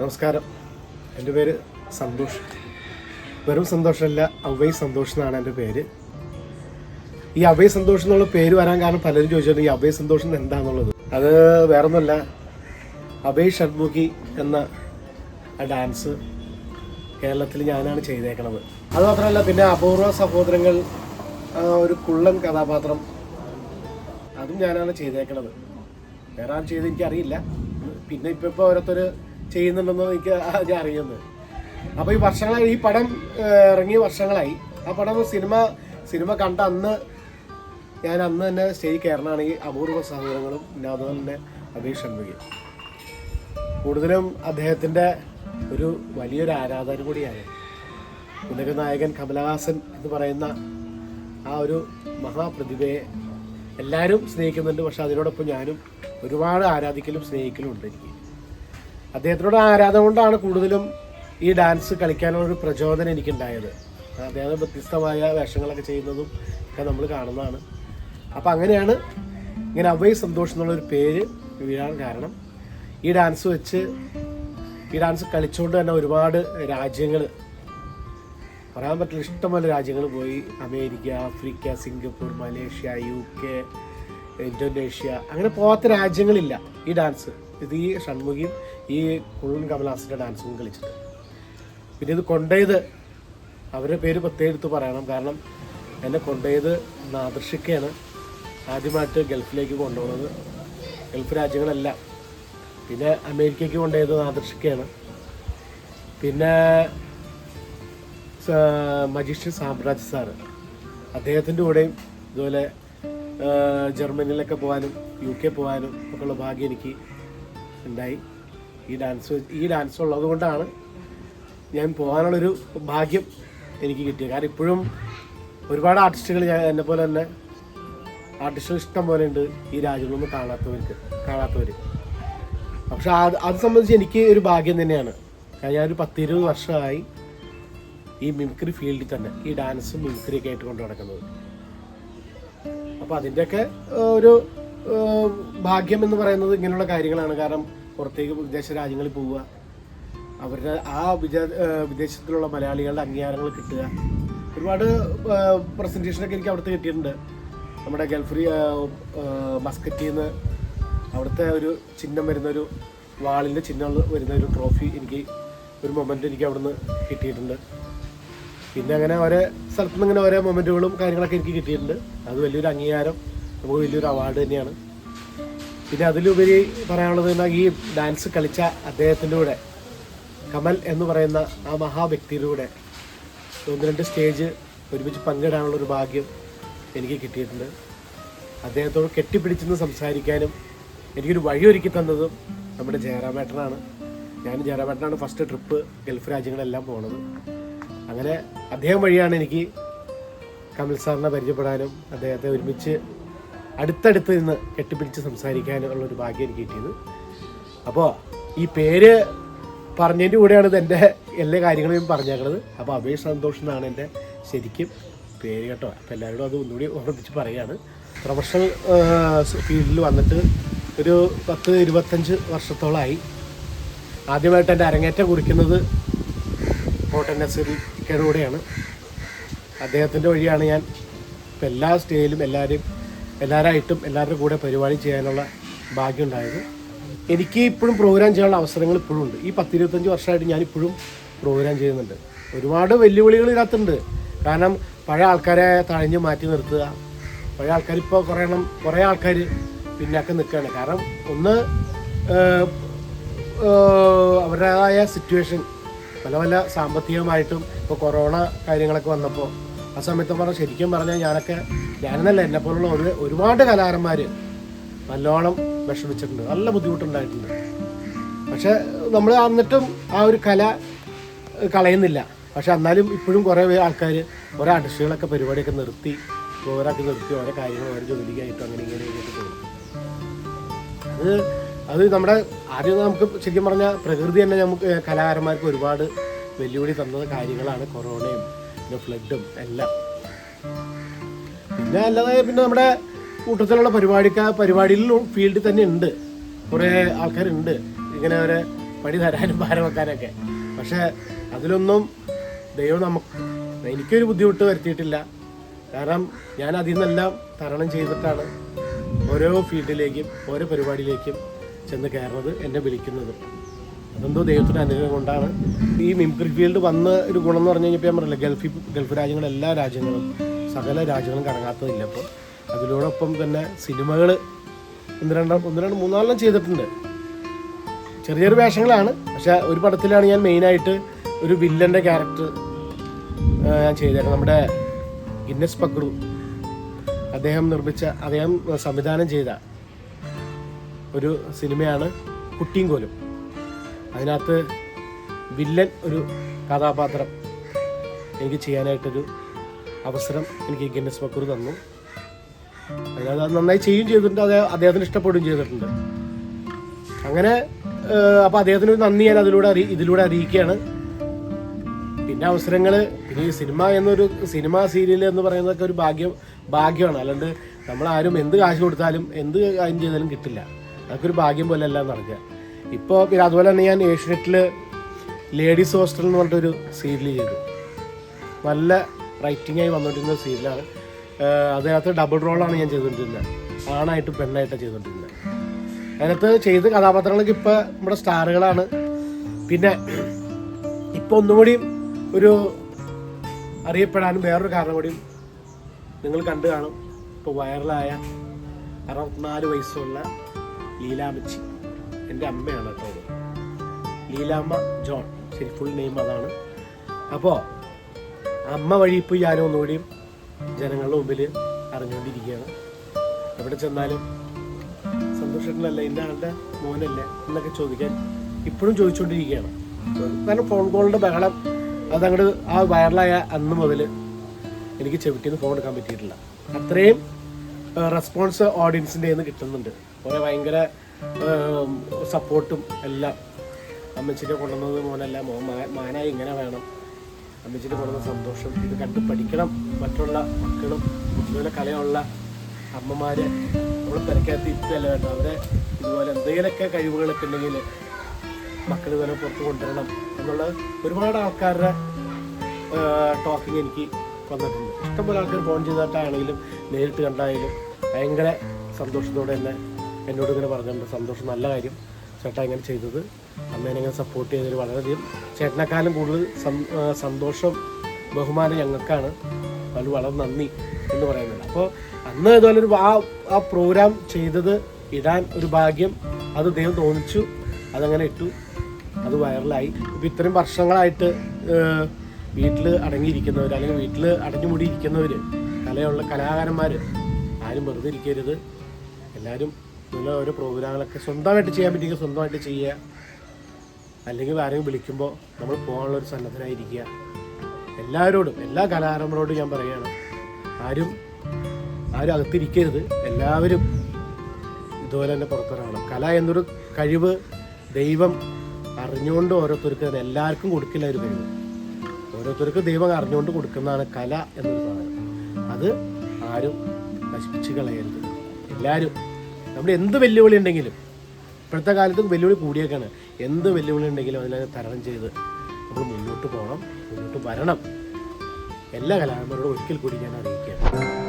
നമസ്കാരം. എന്റെ പേര് സന്തോഷ്. വെറും സന്തോഷമല്ല അവൈ സന്തോഷ് എന്നാണ് എന്റെ പേര്. ഈ അവൈ സന്തോഷ് എന്നുള്ള പേര് വരാൻ കാരണം പലരും ചോദിച്ചിട്ടുണ്ട് ഈ അവൈ സന്തോഷം എന്താണെന്നുള്ളത് അത് വേറൊന്നുമല്ല അഭയ് ഷഡ്മുഖി എന്ന ഡാൻസ് കേരളത്തിൽ ഞാനാണ് ചെയ്തേക്കണത്. അതുമാത്രമല്ല പിന്നെ അപൂർവ സഹോദരങ്ങൾ ഒരു കുള്ളൻ കഥാപാത്രം അതും ഞാനാണ് ചെയ്തേക്കണത്. വേറെ ആരും ചെയ്ത് എനിക്കറിയില്ല പിന്നെ ഇപ്പോൾ ഇപ്പോൾ ഓരോരുത്തർ ചെയ്യുന്നുണ്ടെന്ന് എനിക്ക് ഞാൻ അറിയുന്നത്. അപ്പൊ ഈ വർഷങ്ങളായി ഈ പടം ഇറങ്ങിയ ഇറങ്ങി വർഷങ്ങളായി. ആ പടം സിനിമ സിനിമ കണ്ട അന്ന് ഞാൻ അന്ന് തന്നെ സ്റ്റേജ് കയറണമാണ് ഈ അപൂർവ സഹോദരങ്ങളും പിന്നെ അതുപോലെ തന്നെ കൂടുതലും അദ്ദേഹത്തിന്റെ ഒരു വലിയൊരു ആരാധന കൂടിയാണ്. ഉന്നത നായകൻ കമലഹാസൻ എന്ന് പറയുന്ന ആ ഒരു മഹാപ്രതിഭയെ എല്ലാവരും സ്നേഹിക്കുന്നുണ്ട്. പക്ഷെ അതിനോടൊപ്പം ഞാനും ഒരുപാട് ആരാധിക്കലും സ്നേഹിക്കലും ഉണ്ട് എനിക്ക്. അദ്ദേഹത്തിനോട് ആരാധന കൊണ്ടാണ് കൂടുതലും ഈ ഡാൻസ് കളിക്കാനുള്ള ഒരു പ്രചോദനം എനിക്കുണ്ടായത്. അദ്ദേഹം വ്യത്യസ്തമായ വേഷങ്ങളൊക്കെ ചെയ്യുന്നതും ഒക്കെ നമ്മൾ കാണുന്നതാണ്. അപ്പം അങ്ങനെയാണ് ഇങ്ങനെ അവൈ സന്തോഷം എന്നുള്ളൊരു പേര് വീഴാൻ കാരണം. ഈ ഡാൻസ് വെച്ച് ഈ ഡാൻസ് കളിച്ചുകൊണ്ട് തന്നെ ഒരുപാട് രാജ്യങ്ങൾ പറയാൻ പറ്റില്ല ഇഷ്ടംപോലെ രാജ്യങ്ങൾ പോയി. America Africa Singapore Malaysia U K Indonesia അങ്ങനെ പോകാത്ത രാജ്യങ്ങളില്ല ഈ ഡാൻസ്. ഇത് ഈ ഷൺമുഖിയും ഈ കുള്ളൻ കമലാസിന്റെ ഡാൻസും കളിച്ചിട്ട്. പിന്നെ ഇത് കൊണ്ടേത് അവരുടെ പേര് പ്രത്യേകം എടുത്ത് പറയണം. കാരണം എന്നെ കൊണ്ടേത് നാദർഷിക്കയാണ് ആദ്യമായിട്ട് ഗൾഫിലേക്ക് കൊണ്ടുപോകുന്നത് ഗൾഫ് രാജ്യങ്ങളെല്ലാം. പിന്നെ അമേരിക്കയ്ക്ക് കൊണ്ടുപോയത് നാദർഷിക്കയാണ് പിന്നെ മജീഷ്യൻ സാമ്രാജ് സാറ്. അദ്ദേഹത്തിന്റെ കൂടെയും ഇതുപോലെ ജർമ്മനിയിലൊക്കെ പോകാനും യു കെ പോകാനും ഒക്കെയുള്ള ഭാഗ്യം എനിക്ക് ഉണ്ടായി. ഈ ഡാൻസ് ഈ ഡാൻസ് ഉള്ളത് കൊണ്ടാണ് ഞാൻ പോകാനുള്ളൊരു ഭാഗ്യം എനിക്ക് കിട്ടിയത്. കാരണം ഇപ്പോഴും ഒരുപാട് ആർട്ടിസ്റ്റുകൾ ഞാൻ എന്നെ പോലെ തന്നെ ആർട്ടിസ്റ്റുകൾ ഇഷ്ടം പോലെ ഉണ്ട് ഈ രാജ്യങ്ങളൊന്നും കാണാത്തവർക്ക് കാണാത്തവർ പക്ഷെ അത് അത് സംബന്ധിച്ച് എനിക്ക് ഒരു ഭാഗ്യം തന്നെയാണ്. കാരണം ഞാനൊരു പത്തിരുപത് വർഷമായി ഈ മിമിക്രി ഫീൽഡിൽ തന്നെ ഈ ഡാൻസും മിമിക്രിയൊക്കെ ആയിട്ട് കൊണ്ട് നടക്കുന്നത്. അപ്പോൾ അതിന്റെയൊക്കെ ഒരു ഭാഗ്യം എന്ന് പറയുന്നത് ഇങ്ങനെയുള്ള കാര്യങ്ങളാണ്. കാരണം പുറത്തേക്ക് വിദേശ രാജ്യങ്ങളിൽ പോവുക. അവരുടെ ആ വിജ വിദേശത്തിലുള്ള മലയാളികളുടെ അംഗീകാരങ്ങൾ കിട്ടുക. ഒരുപാട് പ്രസന്റേഷനൊക്കെ എനിക്ക് അവിടുത്തെ കിട്ടിയിട്ടുണ്ട്. നമ്മുടെ ഗൾഫ് മസ്കറ്റിൽ നിന്ന് അവിടുത്തെ ഒരു ചിഹ്നം വരുന്നൊരു വാളിന്റെ ചിഹ്നം വരുന്ന ഒരു ട്രോഫി എനിക്ക് ഒരു മൊമെന്റ് എനിക്ക് അവിടുന്ന് കിട്ടിയിട്ടുണ്ട്. പിന്നെ അങ്ങനെ ഓരോ സ്ഥലത്തു നിന്ന് ഇങ്ങനെ ഓരോ മൊമെന്റുകളും കാര്യങ്ങളൊക്കെ എനിക്ക് കിട്ടിയിട്ടുണ്ട്. അത് വലിയൊരു അംഗീകാരം നമുക്ക് വലിയൊരു അവാർഡ് തന്നെയാണ്. പിന്നെ അതിലുപരി പറയാനുള്ളത് ഈ ഡാൻസ് കളിച്ച അദ്ദേഹത്തിന്റെ കൂടെ കമൽ എന്ന് പറയുന്ന ആ മഹാവ്യക്തിയിലൂടെ ഒന്ന് രണ്ട് സ്റ്റേജ് ഒരുമിച്ച് പങ്കിടാനുള്ള ഒരു ഭാഗ്യം എനിക്ക് കിട്ടിയിട്ടുണ്ട്. അദ്ദേഹത്തോട് കെട്ടിപ്പിടിച്ചെന്ന് സംസാരിക്കാനും എനിക്കൊരു വഴിയൊരുക്കി തന്നതും നമ്മുടെ ജയറാമേട്ടനാണ്. ഞാൻ ജയറാമേട്ടനാണ് ഫസ്റ്റ് ട്രിപ്പ് ഗൾഫ് രാജ്യങ്ങളെല്ലാം പോണത്. അങ്ങനെ അദ്ദേഹം വഴിയാണ് എനിക്ക് കമൽ സാറിനെ പരിചയപ്പെടാനും അദ്ദേഹത്തെ ഒരുമിച്ച് അടുത്തടുത്ത് നിന്ന് കെട്ടിപ്പിടിച്ച് സംസാരിക്കാനുള്ള ഒരു ഭാഗ്യം എനിക്ക് കിട്ടിയത്. അപ്പോൾ ഈ പേര് പറഞ്ഞതിന്റെ കൂടെയാണ് ഇത് എന്റെ എല്ലാ കാര്യങ്ങളും പറഞ്ഞേക്കുന്നത് അപ്പോൾ അഭയ സന്തോഷ് എന്നാണ് എന്റെ ശരിക്കും പേര് കേട്ടോ. അപ്പോൾ എല്ലാവരോടും അത് ഒന്നുകൂടി ഓർമ്മിച്ച് പറയുകയാണ്. പ്രൊഫഷണൽ ഫീൽഡിൽ വന്നിട്ട് ഒരു പത്ത് ഇരുപത്തഞ്ച് വർഷത്തോളമായി ആദ്യമായിട്ട് എന്റെ അരങ്ങേറ്റം കുറിക്കുന്നത് കോട്ടൻ നസീറിക്കയുടെ അദ്ദേഹത്തിന്റെ വഴിയാണ് ഞാൻ ഇപ്പം എല്ലാ സ്റ്റേജിലും എല്ലാവരും എല്ലാവരായിട്ടും എല്ലാവരുടെ കൂടെ പരിപാടി ചെയ്യാനുള്ള ഭാഗ്യം ഉണ്ടായത് എനിക്ക് ഇപ്പോഴും പ്രോഗ്രാം ചെയ്യാനുള്ള അവസരങ്ങൾ ഇപ്പോഴും ഉണ്ട്. ഈ പത്തിരുപത്തഞ്ച് വർഷമായിട്ട് ഞാനിപ്പോഴും പ്രോഗ്രാം ചെയ്യുന്നുണ്ട്. ഒരുപാട് വെല്ലുവിളികൾ ഇതിനകത്തുണ്ട്. കാരണം പഴയ ആൾക്കാരെ തഴഞ്ഞ് മാറ്റി നിർത്തുക. പഴയ ആൾക്കാർ ഇപ്പോൾ കുറേ എണ്ണം കുറേ ആൾക്കാർ പിന്നാക്കം നിൽക്കുകയാണ്. കാരണം ഒന്ന് അവരുടേതായ സിറ്റുവേഷൻ പല പല സാമ്പത്തികമായിട്ടും ഇപ്പോൾ കൊറോണ കാര്യങ്ങളൊക്കെ വന്നപ്പോൾ ആ സമയത്ത് പറഞ്ഞാൽ ശരിക്കും പറഞ്ഞാൽ ഞാനൊക്കെ ഞാനെന്നല്ല എന്നെ പോലുള്ള ഒരു ഒരുപാട് കലാകാരന്മാർ നല്ലോണം വിഷമിച്ചിട്ടുണ്ട്. നല്ല ബുദ്ധിമുട്ടുണ്ടായിട്ടുണ്ട്. പക്ഷെ നമ്മൾ എന്നിട്ടും ആ ഒരു കല കളയുന്നില്ല. പക്ഷെ എന്നാലും ഇപ്പോഴും കുറേ ആൾക്കാർ കുറേ ആർട്ടിസ്റ്റുകളൊക്കെ പരിപാടിയൊക്കെ നിർത്തി ഓരോക്കെ നിർത്തി ഓരോ കാര്യങ്ങൾ ഓരോ ജോലിക്കായിട്ടും അങ്ങനെ ഇങ്ങനെ ആയിട്ട് പോകും അത് അത് നമ്മുടെ ആദ്യം നമുക്ക് ശരിക്കും പറഞ്ഞാൽ പ്രകൃതി തന്നെ നമുക്ക് കലാകാരന്മാർക്ക് ഒരുപാട് വെല്ലുവിളി തന്ന കാര്യങ്ങളാണ് കൊറോണയും പിന്നെ ഫ്ലഡും എല്ലാം. പിന്നെ അല്ലാതെ പിന്നെ നമ്മുടെ കൂട്ടത്തിലുള്ള പരിപാടിക്ക് പരിപാടിയിൽ ഫീൽഡിൽ തന്നെ ഉണ്ട്. കുറേ ആൾക്കാരുണ്ട്. ഇങ്ങനെ അവരെ പണി തരാനും ഭാരം വെക്കാനൊക്കെ. പക്ഷെ അതിലൊന്നും ദൈവം നമുക്ക് എനിക്കൊരു ബുദ്ധിമുട്ട് വരുത്തിയിട്ടില്ല. കാരണം ഞാൻ അതിൽ നിന്നെല്ലാം തരണം ചെയ്തിട്ടാണ് ഓരോ ഫീൽഡിലേക്കും ഓരോ പരിപാടിയിലേക്കും ചെന്ന് കയറുന്നത് എന്നെ വിളിക്കുന്നത്. അതെന്തോ ദൈവത്തിന്റെ അനുഗ്രഹം കൊണ്ടാണ്. ഈ മിമിക്രി ഫീൽഡ് വന്ന ഒരു ഗുണം എന്ന് പറഞ്ഞു കഴിഞ്ഞപ്പോൾ ഞാൻ പറഞ്ഞില്ല ഗൾഫിൽ ഗൾഫ് രാജ്യങ്ങളെല്ലാ രാജ്യങ്ങളും സകല രാജ്യങ്ങളും കറങ്ങാത്തതില്ല അപ്പോൾ അതിനോടൊപ്പം തന്നെ സിനിമകൾ ഒന്ന് രണ്ടാം ഒന്ന് രണ്ട് മൂന്നാലെണ്ണം ചെയ്തിട്ടുണ്ട്. ചെറിയ ചെറിയ വേഷങ്ങളാണ്. പക്ഷെ ഒരു പടത്തിലാണ് ഞാൻ മെയിനായിട്ട് ഒരു വില്ലന്റെ ക്യാരക്ടർ ഞാൻ ചെയ്തേക്കുന്നത്. നമ്മുടെ ഗിന്നസ് പക്രു അദ്ദേഹം നിർമ്മിച്ച അദ്ദേഹം സംവിധാനം ചെയ്ത ഒരു സിനിമയാണ് കുട്ടിയും കോലും. അതിനകത്ത് വില്ലൻ ഒരു കഥാപാത്രം എനിക്ക് ചെയ്യാനായിട്ടൊരു അവസരം എനിക്ക് ഗിന്നസ് ബക്കൂർ തന്നു. അത് നന്നായി ചെയ്യും ചെയ്തിട്ടുണ്ട്. അത് അദ്ദേഹത്തിന് ഇഷ്ടപ്പെടുകയും ചെയ്തിട്ടുണ്ട്. അങ്ങനെ അപ്പോൾ അദ്ദേഹത്തിന് ഒരു നന്ദി ഞാൻ അതിലൂടെ അറിയി ഇതിലൂടെ അറിയിക്കുകയാണ്. പിന്നെ അവസരങ്ങൾ പിന്നെ ഈ സിനിമ എന്നൊരു സിനിമ സീരിയൽ എന്ന് പറയുന്നതൊക്കെ ഒരു ഭാഗ്യം ഭാഗ്യമാണ്. അല്ലാണ്ട് നമ്മൾ ആരും എന്ത് കാശ് കൊടുത്താലും എന്ത് കാര്യം ചെയ്താലും കിട്ടില്ല. അതൊക്കെ ഒരു ഭാഗ്യം പോലെ അല്ല നടക്കുക. ഇപ്പോൾ പിന്നെ അതുപോലെ തന്നെ ഞാൻ ഏഷ്യനെറ്റിൽ ലേഡീസ് ഹോസ്റ്റൽ എന്ന് പറഞ്ഞിട്ടൊരു സീരിയൽ ചെയ്തു. നല്ല റൈറ്റിംഗ് ആയി വന്നുകൊണ്ടിരുന്ന സീരിയലാണ് അതിനകത്ത് ഡബിൾ റോളാണ് ഞാൻ ചെയ്തുകൊണ്ടിരുന്നത് ആണായിട്ട് പെണ്ണായിട്ടാണ് ചെയ്തുകൊണ്ടിരുന്നത് അതിനകത്ത് ചെയ്ത കഥാപാത്രങ്ങളൊക്കെ ഇപ്പോൾ നമ്മുടെ സ്റ്റാറുകളാണ്. പിന്നെ ഇപ്പോൾ ഒന്നുകൂടി ഒരു അറിയപ്പെടാനും വേറൊരു കാരണം കൂടിയും നിങ്ങൾ കണ്ടു കാണും. ഇപ്പോൾ വൈറലായ അറുപത്തിനാല് വയസ്സുള്ള ലീലാമച്ചി എന്റെ അമ്മയാണ് കേട്ടോ ലീലാമ്മ ജോൺ. ശരി ഫുൾ നെയിം അതാണ്. അപ്പോൾ അമ്മ വഴി ഇപ്പോൾ ഞാനും ഒന്നുകൂടിയും ജനങ്ങളുടെ മുമ്പിൽ അറിഞ്ഞുകൊണ്ടിരിക്കുകയാണ്. എവിടെ ചെന്നാലും സന്തോഷത്തിലല്ല ഇന്ന ആളുടെ മോനല്ലേ എന്നൊക്കെ ചോദിക്കാൻ ഇപ്പോഴും ചോദിച്ചുകൊണ്ടിരിക്കുകയാണ്. കാരണം ഫോൺ കോളിന്റെ ബഹളം. അതങ്ങോട്ട് ആ വൈറലായ അന്ന് മുതൽ എനിക്ക് ചെവിട്ടിന്ന് ഫോൺ എടുക്കാൻ പറ്റിയിട്ടില്ല. അത്രയും റെസ്പോൺസ് ഓഡിയൻസിന്റെ നിന്ന് കിട്ടുന്നുണ്ട്. കുറേ ഭയങ്കര സപ്പോർട്ടും എല്ലാം. അമ്മച്ചിനെ കൊണ്ടുവന്നത് മോനല്ല മോൻ മാനായി ഇങ്ങനെ വേണം. അമ്മച്ചിനെ കൊണ്ടുവന്ന സന്തോഷം. ഇത് കണ്ട് പഠിക്കണം. മറ്റുള്ള മക്കളും ഇതുപോലെ കലയുള്ള അമ്മമാര് നമ്മൾ തിരക്കകത്ത് ഇപ്പല്ല കേട്ടോ അവരെ ഇതുപോലെ എന്തെങ്കിലുമൊക്കെ കഴിവുകളൊക്കെ ഉണ്ടെങ്കിൽ മക്കൾ ഇതുപോലെ പുറത്ത് കൊണ്ടുവരണം എന്നുള്ള ഒരുപാട് ആൾക്കാരുടെ ടോക്കിംഗ് എനിക്ക് വന്നിട്ടുണ്ട്. ഇഷ്ടംപോലെ ആൾക്കാർ ഫോൺ ചെയ്തിട്ടാണെങ്കിലും നേരിട്ട് കണ്ടായാലും ഭയങ്കര സന്തോഷത്തോടെ തന്നെ എന്നോട് ഇങ്ങനെ പറഞ്ഞിട്ടുണ്ട്. സന്തോഷം നല്ല കാര്യം. ചേട്ടാ ഇങ്ങനെ ചെയ്തത്. അമ്മേനെ ഇങ്ങനെ സപ്പോർട്ട് ചെയ്തതിൽ വളരെയധികം ചേട്ടനെക്കാളും കൂടുതൽ സന്തോഷം ബഹുമാനം ഞങ്ങൾക്കാണ്. അതിൽ വളരെ നന്ദി എന്ന് പറയുന്നത്. അപ്പോൾ അന്ന് ഇതുപോലെ ഒരു ആ ആ പ്രോഗ്രാം ചെയ്തത് ഇടാൻ ഒരു ഭാഗ്യം അത് ദൈവം തോന്നിച്ചു. അതങ്ങനെ ഇട്ടു. അത് വൈറലായി. ഇപ്പം ഇത്രയും വർഷങ്ങളായിട്ട് വീട്ടിൽ അടങ്ങിയിരിക്കുന്നവർ അല്ലെങ്കിൽ വീട്ടിൽ അടഞ്ഞു ഇരിക്കുന്നവർ കലയുള്ള കലാകാരന്മാർ ആരും വെറുതെ ഇരിക്കരുത്. എല്ലാവരും ഇതുപോലെ ഓരോ പ്രോഗ്രാമുകളൊക്കെ സ്വന്തമായിട്ട് ചെയ്യാൻ പറ്റിയെങ്കിൽ സ്വന്തമായിട്ട് ചെയ്യുക. അല്ലെങ്കിൽ ആരെയും വിളിക്കുമ്പോൾ നമ്മൾ പോകാനുള്ള ഒരു സന്നദ്ധനായിരിക്കുക എല്ലാവരോടും എല്ലാ കലാകാരന്മാരോടും ഞാൻ പറയുകയാണ്. ആരും ആരും അകത്തിരിക്കരുത്. എല്ലാവരും ഇതുപോലെ തന്നെ പുറത്തിറങ്ങണം. കല എന്നൊരു കഴിവ് ദൈവം അറിഞ്ഞുകൊണ്ട് ഓരോരുത്തർക്ക് എല്ലാവർക്കും കൊടുക്കില്ല ഒരു കഴിവ്. ഓരോരുത്തർക്ക് ദൈവം അറിഞ്ഞുകൊണ്ട് കൊടുക്കുന്നതാണ് കല എന്നൊരു സാധനം അത് ആരും നശിപ്പിച്ച് കളയരുത്. എല്ലാവരും നമ്മുടെ എന്ത് വെല്ലുവിളി ഉണ്ടെങ്കിലും ഇപ്പോഴത്തെ കാലത്ത് വെല്ലുവിളി കൂടിയേക്കാണ്. എന്ത് വെല്ലുവിളി ഉണ്ടെങ്കിലും അതിനെ തരണം ചെയ്ത് നമ്മൾ മുന്നോട്ട് പോകണം മുന്നോട്ട് വരണം. എല്ലാ കലാകാരന്മാരോടും ഒരിക്കൽ കൂടി ഞാൻ അറിയിക്കുകയാണ്.